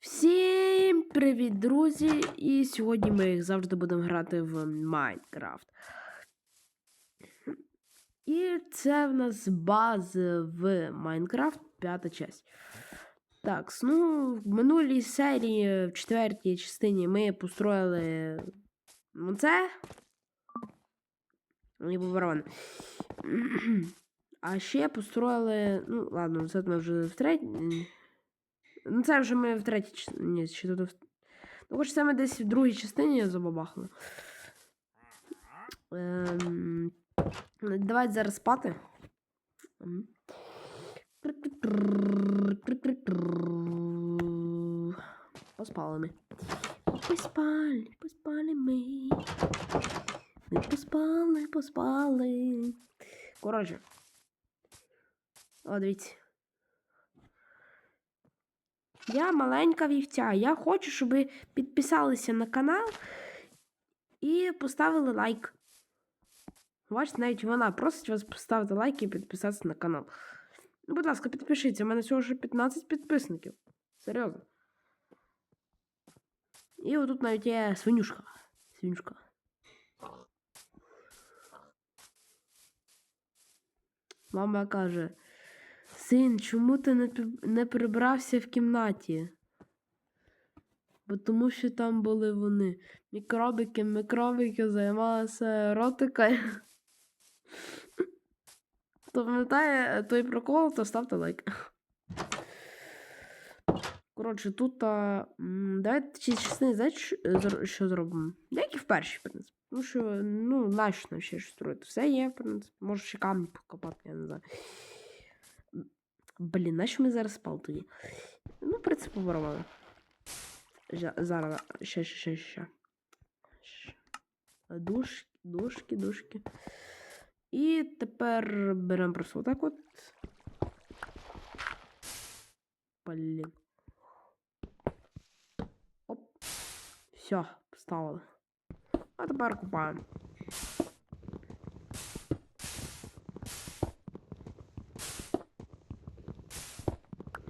Всім привіт, друзі! І сьогодні ми як завжди будемо грати в Майнкрафт. І це в нас база в Майнкрафт, п'ята часть. Так, ну, в минулій серії, в четвертій частині, ми построїли це. Не барабан. А ще построїли. Ну, ладно, це ми вже в третій. Ну, це вже ми в третій частині. Ні, ще тут. Ну, хоч це ми десь в другій частині забабахали. Ем... Давайте зараз спати. Поспали ми. Поспали, поспали ми. Ми поспали, поспали. Коротше. О, дивіться. Я маленька вівця. Я хочу, щоб ви підписалися на канал і поставили лайк. Бачите, навіть вона просить вас поставити лайк і підписатися на канал. Ну, будь ласка, підпишіться. У мене всього вже 15 підписників. Серйозно. І отут навіть є свинюшка. Свинюшка. Мама каже: Син, чому ти не, прибрався в кімнаті? Бо тому що там були вони. Мікробики, мікробики займалися ротикою. Хто пам'ятає той прикол, то ставте лайк. Коротше, тут. А, давайте ці частини, знаєте, що, зробимо? Як і в першій, в принципі. Тому що, ну, нащо нам ще щось строїти? Все є, в принципі. Може ще камінь покопати, я не знаю. Блін, нащо ми зараз спали тоді? Ну, в принципі, воровали. Зараз, ще, ще, ще, ще. Душки, душки, душки. І тепер беремо просто отак от. Блін. Оп. Все, поставили. А тепер купаємо.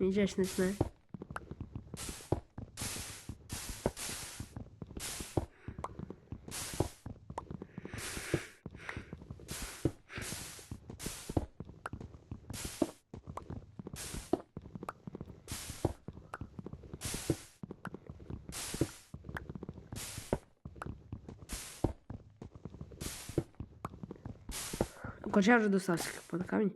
Нічого ж не знаю. Хоча я вже достав скільки камінь.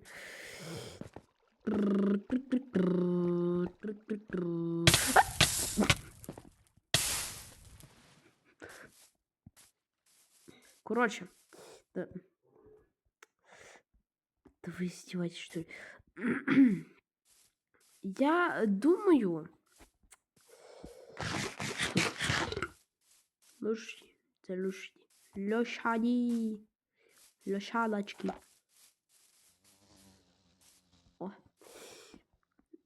Короче. Да, да вы издеваетесь, что ли? Я думаю... Лошади. Лошади. Лошади. Лошадочки.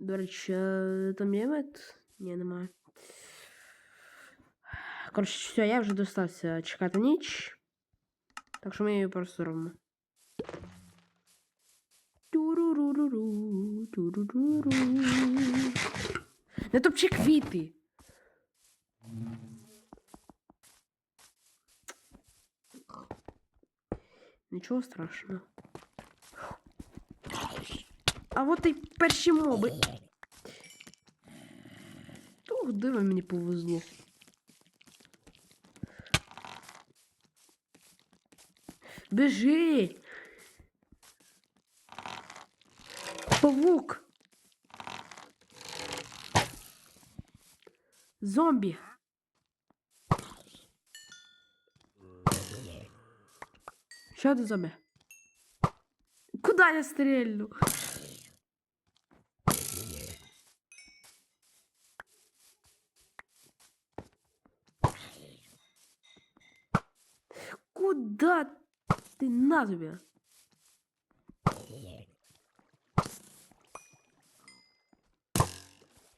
До речі, е, там є мед? Ні, немає. Коротше, все, я вже достався чекати ніч. Так що ми її просто зробимо. Туруруруру, туруруру. Не топчи квіти. Нічого страшного. А от і перші моби. Ох, диво мені повезло. Біжи! Павук! Зомбі! Що це зомбі? Куда я стрельну? Куда ты на тебе?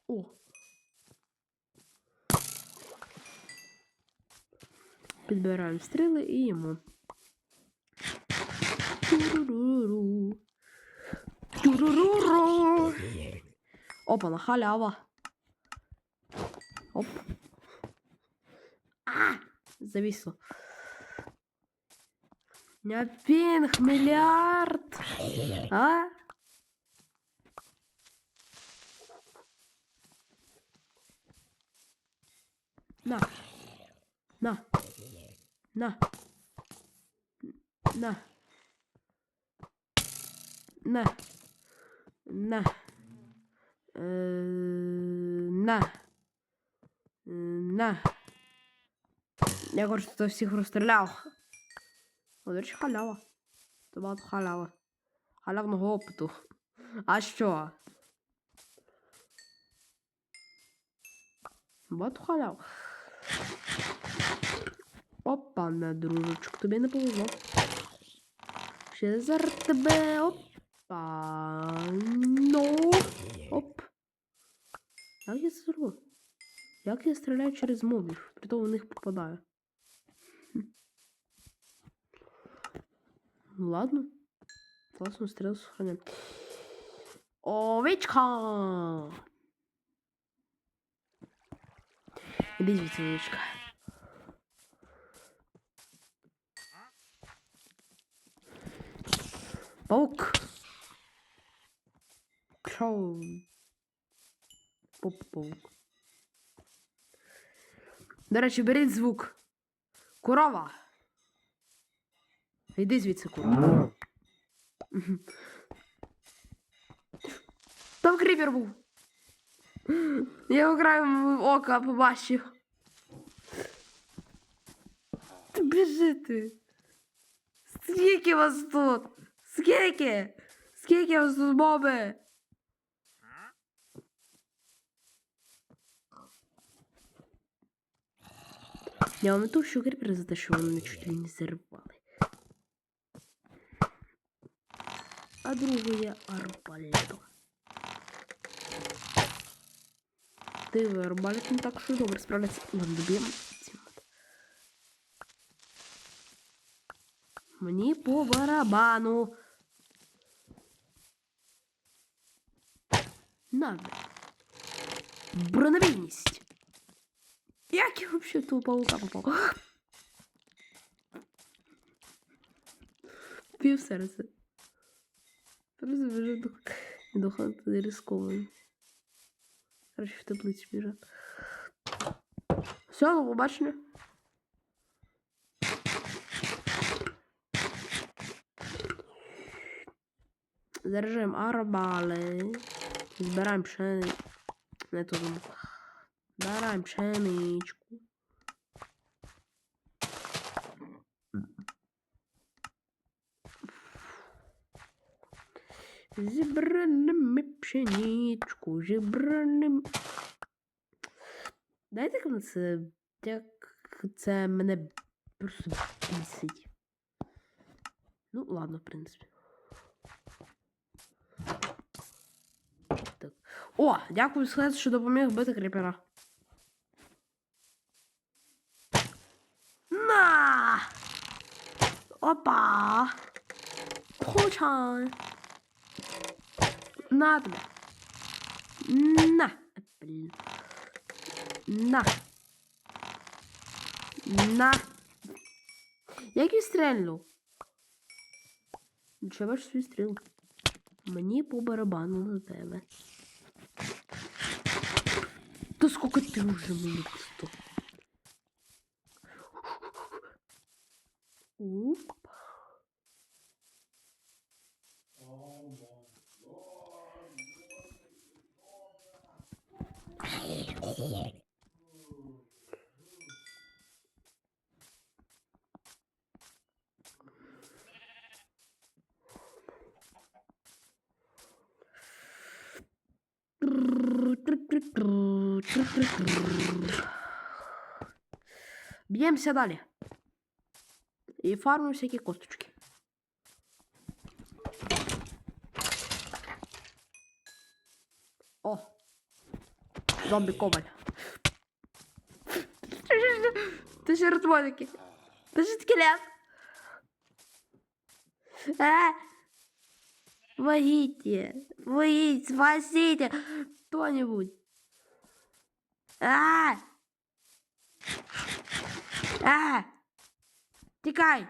О. Підбираємо стріли і йому. Туруруру. Туруруру. Опа, на халява. Оп. А! Зависло. Меня пинг миллиард. А? На. На. На. На. На. На. Е, На. Е, На. Я щоб всіх розстріляв. О, до речі, халява. Це багато халява. Халявного опиту. А що? Багато халяв. Опа, на дружечок, тобі не повезло. Ще зараз тебе. Опа. Ну. Оп. Як я це зробив? Як я стріляю через мобів? Притом в них попадаю. Ну ладно. Класно стріл сохраняю. Овечка! Звідси, овечка. Паук. Шоу. Поп-паук. До речі, беріть звук. Корова. Йди звідси, корова. Мгм. Там кріпер був. Я його краєм ока побачив. Ти біжи ти. Скільки вас тут? Скільки? Скільки вас тут моби? Я вам ту що кріпер за те, що вони мене чуть ли не зірвали. А другу я арбалету. Диви, арбалет не так, що добре справляється. Ладно, доб'ємо. Мені по барабану. Надо. Бронебійність. Як я вообще того паука попав? Пів серця. Просто до хати рисковано. Короче, в таблицю біжать. Все, до побачення. Заряджаємо арбали. Збираємо пшени. Не то думав. Збираємо пшеничку. Зібраним пшеничку, зібраним. Знаєте, як це. Як це мене просто бісить. Ну, ладно, в принципі. Так. О, дякую, сказати, що допоміг бити кріпера. На! Опа! Получай! На тебе. На. Блін. На. На. Як він стрельнув? Чи ваш свій стріл? Мені по барабану на тебе. Та сколько ти вже мені Б'ємося далі. І фармимо всякі косточки. О! Зомбі коваль. Ти ще ротмоники. Ти ще скелет. А! Помогите! Помогите! Спасите! Кто-нибудь! А! А! Тікай!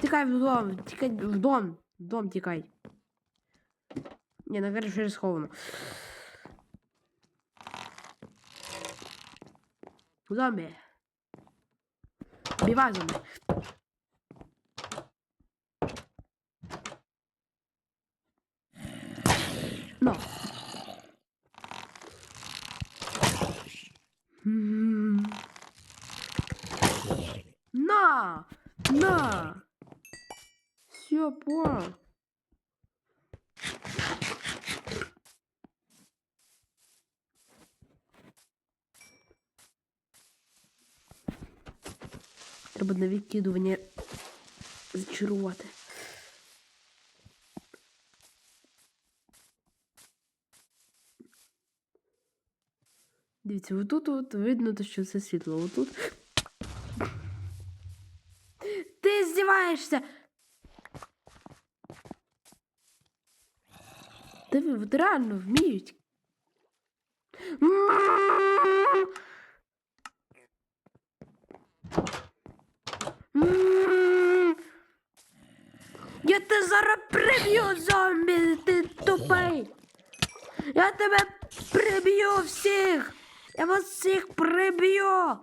Тікай в дом, тікай в дом, в дом тікай. Ні, на вже сховано. Зомбі. Бівай зомбі. Все. Треба на відкидування зачарувати. Дивіться, отут от видно, що це світло. Отут. Ти здіваєшся! Диви, от реально вміють. М. Я тебе зараз приб'ю, зомбі, ти тупий. Я тебе приб'ю всіх. Я вас всіх приб'ю.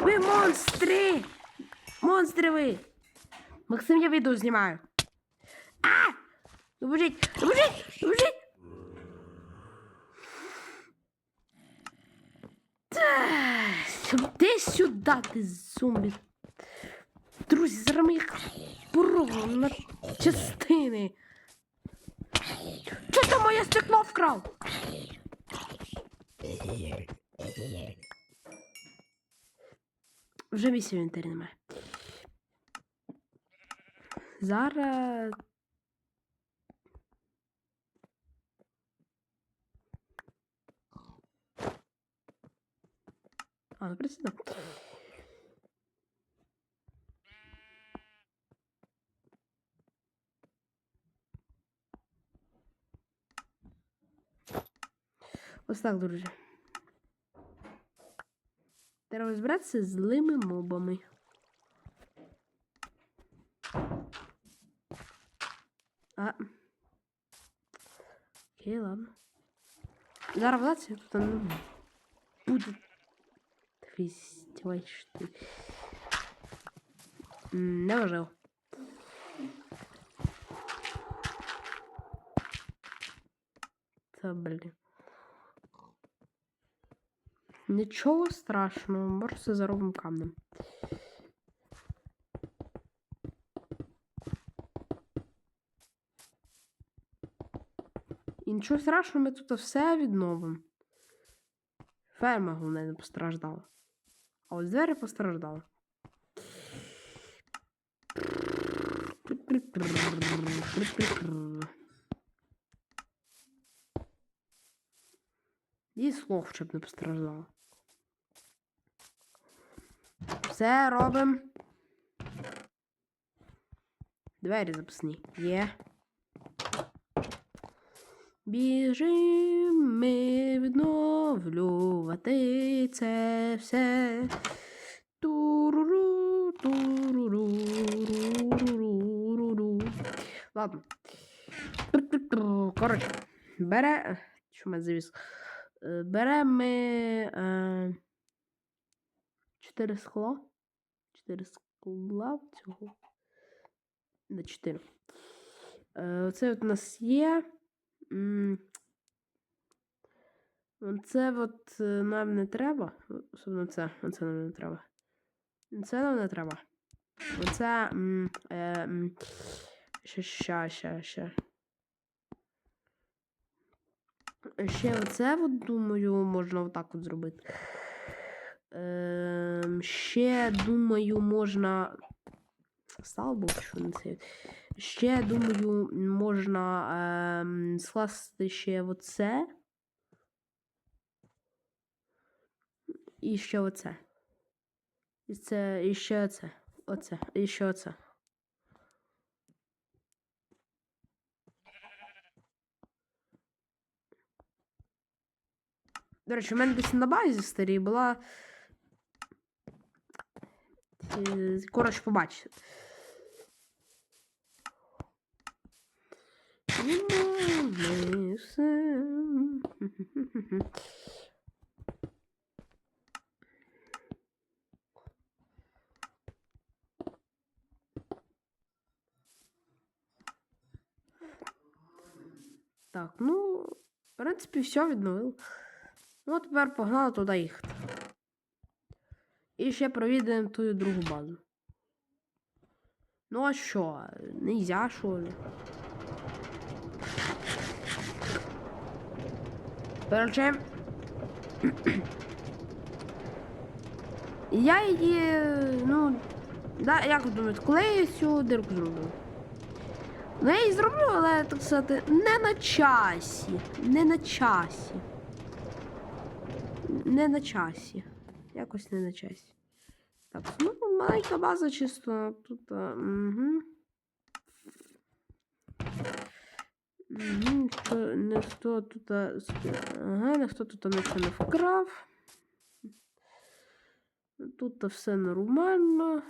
Ви монстри. Монстри ви. Максим, я відео знімаю. А! Допоможіть! Допоможіть! Допоможіть! Ти сюди, ти зомбі. Друзі, зараз ми їх порвемо на частини. Чого ти моє стекло вкрав? Вже місця в інвентарі немає. Зараз. А, ну присідав. Ось так, друзі. Треба розбиратися злими мобами. А. Окей, ладно. Зараз владця тут буде. Фестиваль, что ли. М, Не вважав. Та, блін. Нічого страшного, може все заробимо камнем. І нічого страшного, ми тут все відновимо. Ферма, головне, не постраждала. А ось двері постраждали. І слов щоб не постраждало. Все робимо. Двері запасні. Є. Біжимо ми відновлювати це все. Туруру, туруру, руруруруру. Ладно. Коротше, бере. Що мене завіс? Е, Беремо ми. Е... Чотири скла. Чотири скла цього. На чотири. Е, Оце от у нас є. М, Це от е, нам не треба. Особливо це. Оце нам не треба. Це нам не треба. Оце. е, Ще, ще, ще, ще. Ще оце, от, думаю, можна отак от зробити. Ем, ще, думаю, можна. Слава Богу, що не це. Ще, думаю, можна ем, скласти ще оце. І ще оце. І це, і ще оце. Оце. І ще оце. До речі, у мене десь на базі старій була. Е, Коротше, побачите. Так, ну, в принципі, все відновив. Ну, тепер погнали туди їхати. І ще провідаємо ту другу базу. Ну а що? Нельзя, що ли? Короче. Я її, ну, да, як ви думаєте, коли я цю дирку зроблю? Ну, я її зроблю, але, так сказати, не на часі. Не на часі. Не на часі. Якось не на часі. Так, ну, маленька база чисто тут. а, Угу. Угу, ніхто, ніхто тут. Ага, ніхто тут нічого не вкрав. Тут все нормально.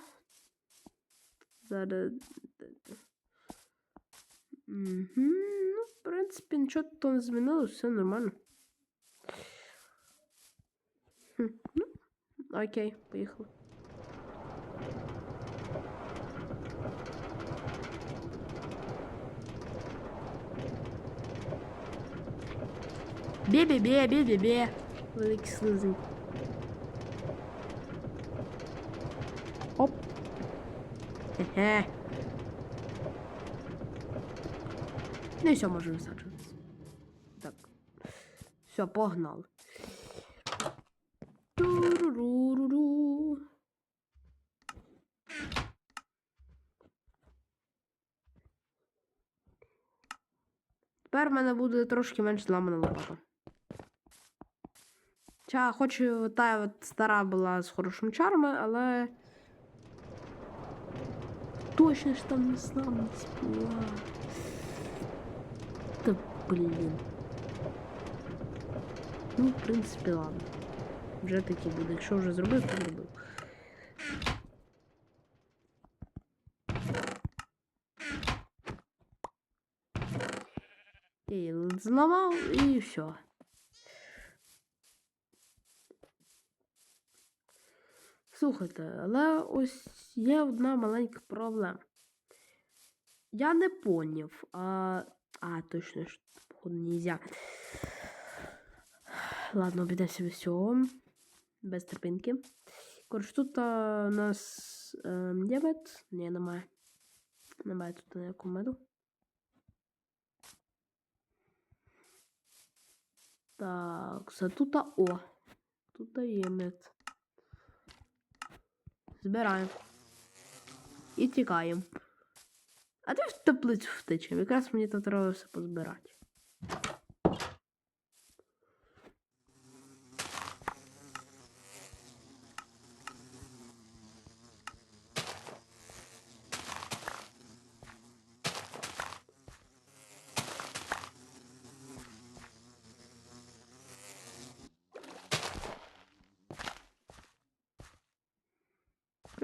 Угу. Ну, в принципі, нічого тут не змінилось, все нормально. Ну, окей, поїхали. Бе-бе-бе, бе-бе-бе. Великий слизень. Оп. Хе-хе. Ну і все, можемо висаджуватися. Так. Все, погнали. Туруруруру. Тепер в мене буде трошки менш зламана лопата. Хоча хочу та от стара була з хорошим чарами, але. Точно ж там не славність була. Та блін. Ну, в принципі, ладно. Вже таки буде. Якщо вже зробив, то зробив. І зламав і все. Слухайте, але ось є одна маленька проблема. Я не поняв. А, а точно, що походу нельзя. Ладно, обійдемося без цього. Без терпинки. Коротше, тут а, у нас е, є мед? Ні, немає. Немає тут ніякого меду. Так, це тут о. Тут є мед. Збираємо. І тікаємо. А ти в теплицю втечемо. Якраз мені тут треба все позбирати.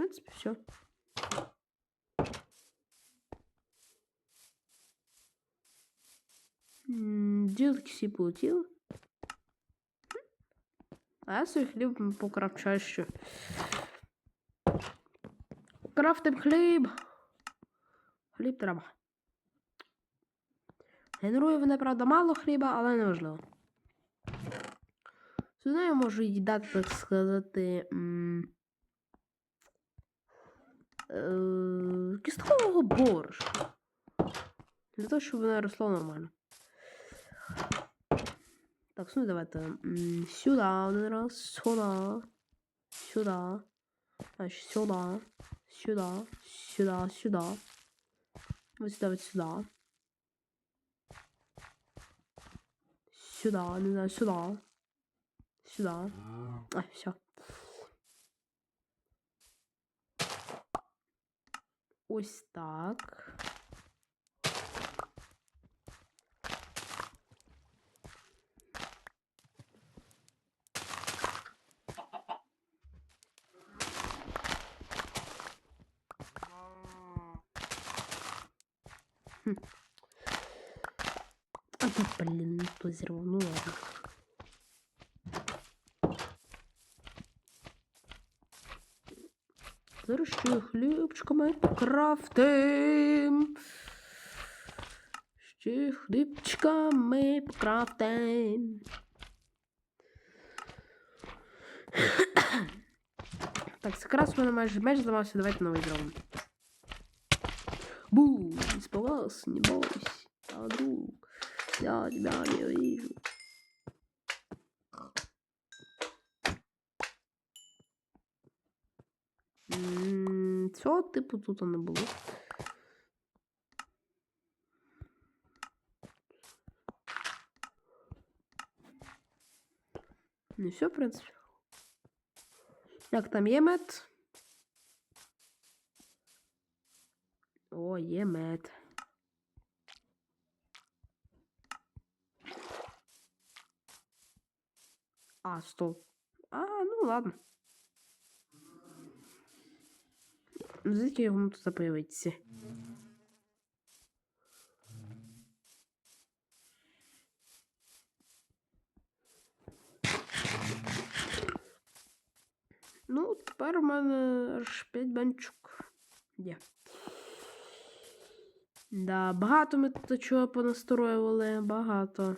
Принципе, все. Ділки всі полетіли. А я свій хліб покрафчаю. Крафтим хліб. Хліб треба. Генерує вони, правда, мало хліба, але не важливо. Сюди я можу їй дати, так сказати. М, е, Кісткового борошна. Для того, щоб воно росло нормально. Так, ну давайте. м, Сюди один раз, сюди. Сюди. Значить, сюди. Сюди. Сюди, сюди. Ось сюди, ось сюди. Сюда, не знаю, сюда. Сюда. А, все. ось так. Хм. А блин, то ну ладно. Ще хлібчиками покрафтим. Ще хлібчиками покрафтим. Так, якраз у мене майже меч зламався, давайте новий зробимо. Бу, испугался, не бойся, друг, я тебя не вижу. М, Цього типу тут не було. Ну все, в принципі. Як там є мед? О, є мед. А, стоп. А, ну ладно. Ну, Звідки його тут появиться? Ну, тепер у мене аж 5 банчук є. Да, багато ми тут чого понастроювали, багато.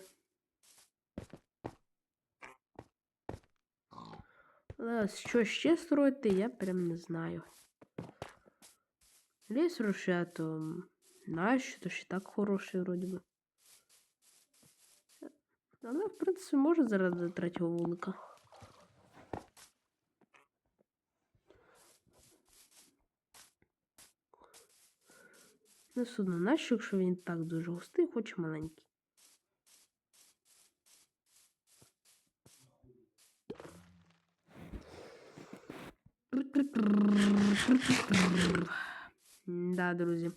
Але що ще строїти, я прям не знаю. Ліс рушето. Нащо? То ще так хороший вроді би. Але, в принципі, може заради третього вулика. Не судно, нащо, якщо він так дуже густий, хоч маленький. Да, друзі.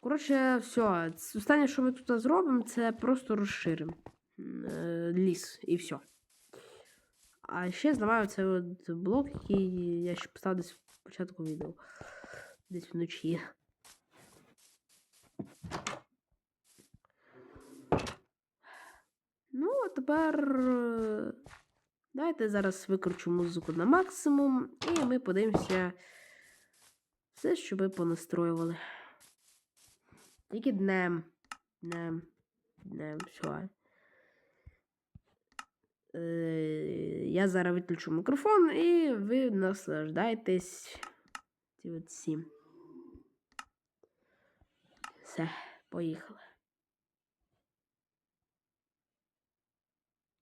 Коротше, все. Останнє, що ми тут зробимо, це просто розширимо е, ліс і все. А ще зламаю цей от блок, який я ще поставив десь в початку відео. Десь вночі. Ну, а тепер. Давайте зараз викручу музику на максимум, і ми подивимося все, що ви понастроювали. Тільки днем. Днем. Днем, все. Я зараз виключу мікрофон, і ви наслаждайтесь ці от всім. Все, поїхали.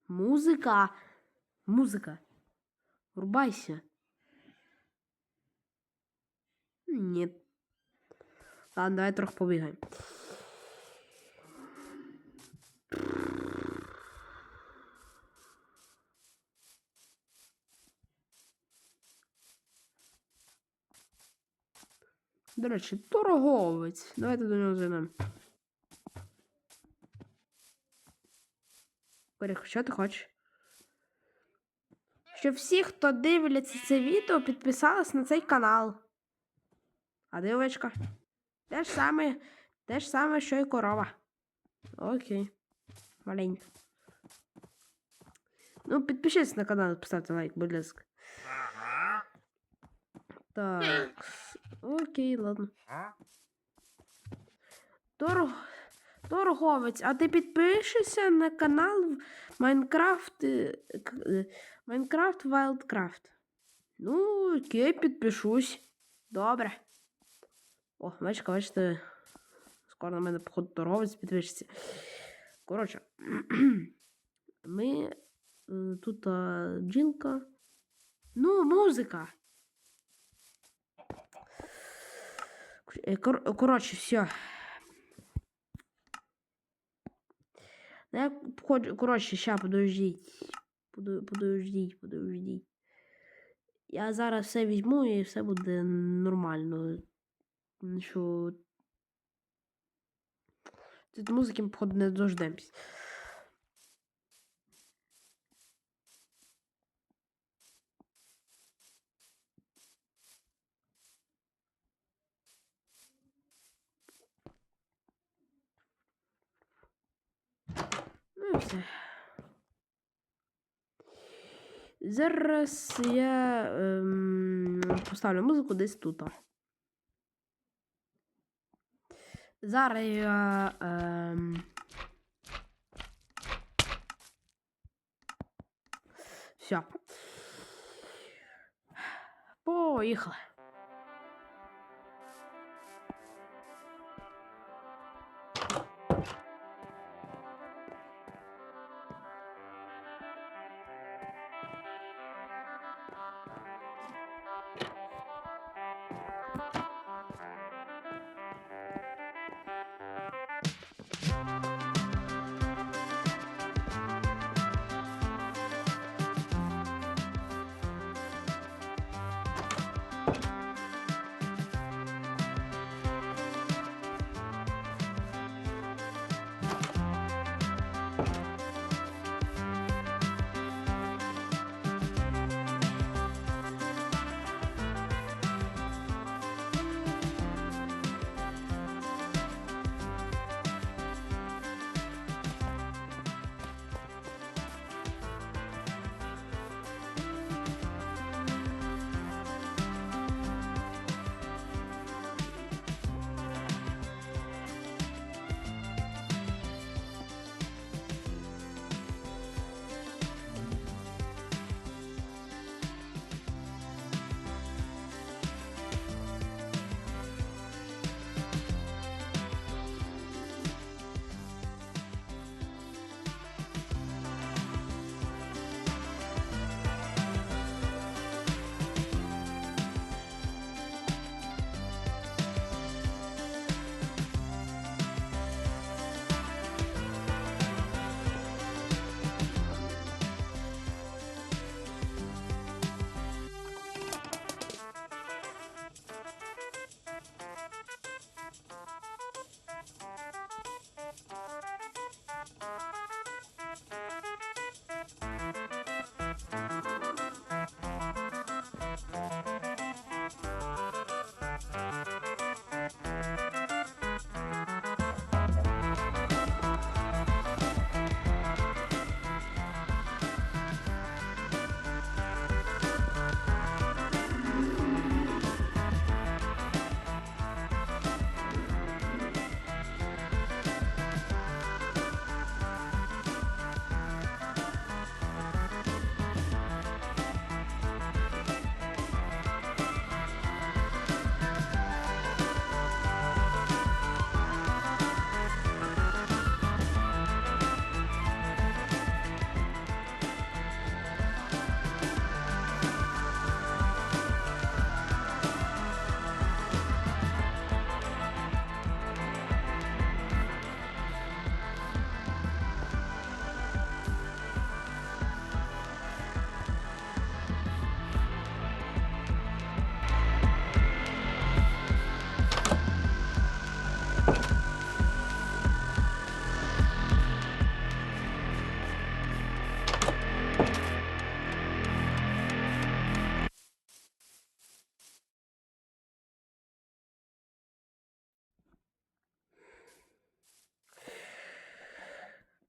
Музика. Музика. Врубайся. Нет. Ладно, давай трохи побігаємо. До речі, торговець. Давайте до нього зайдемо. Коріх, що ти хочеш? Щоб всі, хто дивляться це відео, підписались на цей канал. А де овечка? Те ж саме, те ж саме, що і корова. Окей. Маленька. Ну, підпишіться на канал, поставте лайк, будь ласка. Так. Окей, ладно. Торг... Торговець, а ти підпишешся на канал Майнкрафт е, е, Майнкрафт Wildcraft? Ну, окей, підпишусь. Добре. О, бачка, бачите, скоро на мене, походу, торговець підпишеться. Коротше, ми е, тут а, бджілка. Ну, музика. Коротше, все. Я ходжу, коротше, ща, подождіть. Подождіть, подождіть. Я зараз все візьму і все буде нормально. Ну, Що... Тут музики, походу, не дождемось. Все. Зараз я ем, поставлю музику десь тут. Зараз я. Ем, все. Поїхали.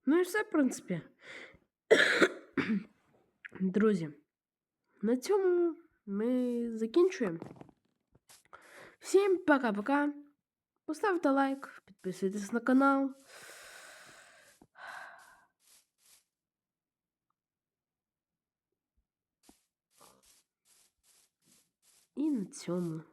Ну і все, в принципі. Друзі, на цьому ми закінчуємо. Всім пока-пока. Поставте лайк, підписуйтесь на канал. І на цьому все.